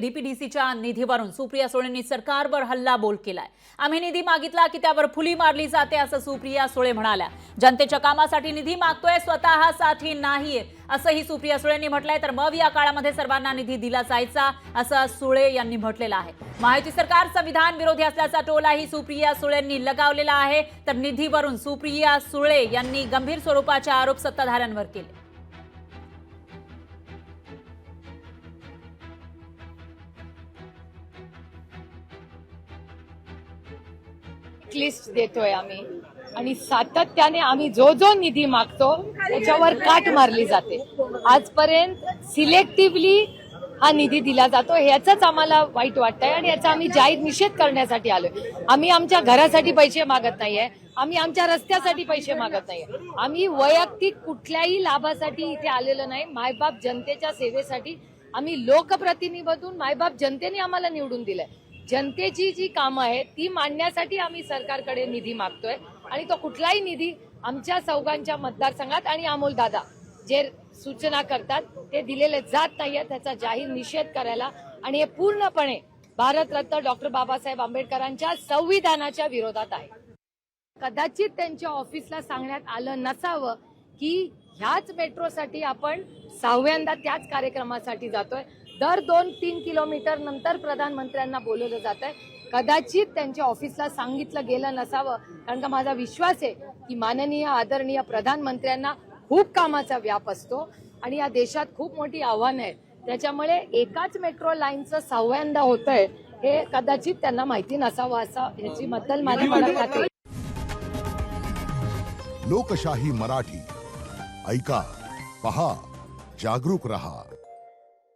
डीपीडीसीच्या निधीवरून सुप्रिया सुळेंनी सरकारवर हल्लाबोल केलाय. आम्ही निधी मागितला की त्यावर फुली मारली जाते असं सुप्रिया सुळे म्हणाल्या. जनतेच्या कामासाठी निधी मागतोय स्वतःसाठी नाहीये असंही सुप्रिया सुळेंनी म्हटलंय. तर मग या काळामध्ये सर्वांना निधी दिला जायचा असं सुळे यांनी म्हटलेलं आहे. माहिती सरकार संविधान विरोधी असल्याचा टोलाही सुप्रिया सुळेंनी लगावलेला आहे. तर निधीवरून सुप्रिया सुळे यांनी गंभीर स्वरूपाचे आरोप सत्ताधाऱ्यांवर केले. लिस्ट देतोय आम्ही. आणि सातत्याने आम्ही जो जो निधी मागतो त्याच्यावर काट मारली जाते. आजपर्यंत सिलेक्टिव्हली हा निधी दिला जातो याचाच आम्हाला वाईट वाटतंय आणि याचा आम्ही जाहीर निषेध करण्यासाठी आलोय. आम्ही आमच्या घरासाठी पैसे मागत नाहीये आम्ही आमच्या रस्त्यासाठी पैसे मागत नाहीये. आम्ही वैयक्तिक कुठल्याही लाभासाठी इथे आलेलो नाही. मायबाप जनतेच्या सेवेसाठी आम्ही लोकप्रतिनिधीतून मायबाप जनतेने आम्हाला निवडून दिलंय. जनतेची जी कामं आहेत ती मांडण्यासाठी आम्ही सरकारकडे निधी मागतोय. आणि तो कुठलाही निधी आमच्या चौघांच्या मतदारसंघात आणि अमोल दादा जे सूचना करतात ते दिलेले जात नाहीये त्याचा जाहीर निषेध करायला. आणि हे पूर्णपणे भारतरत्न डॉक्टर बाबासाहेब आंबेडकरांच्या संविधानाच्या विरोधात आहे. कदाचित त्यांच्या ऑफिसला सांगण्यात आलं नसावं की ह्याच मेट्रोसाठी आपण सहाव्यांदा त्याच कार्यक्रमासाठी जातोय. दर दोन तीन किलोमीटर नंतर प्रधानमंत्र्यांना बोलवलं जात आहे. कदाचित त्यांच्या ऑफिसला सांगितलं गेलं नसावं कारण का माझा विश्वास आहे की माननीय आदरणीय प्रधानमंत्र्यांना खूप कामाचा व्याप असतो आणि या देशात खूप मोठी आव्हानं आहेत त्याच्यामुळे एकाच मेट्रो लाईनचं सहाव्यांदा होतंय हे कदाचित त्यांना माहिती नसावं असं ह्याची बद्दल माझ्या मनात आहे. लोकशाही मराठी. ऐका पहा जागरूक रहा.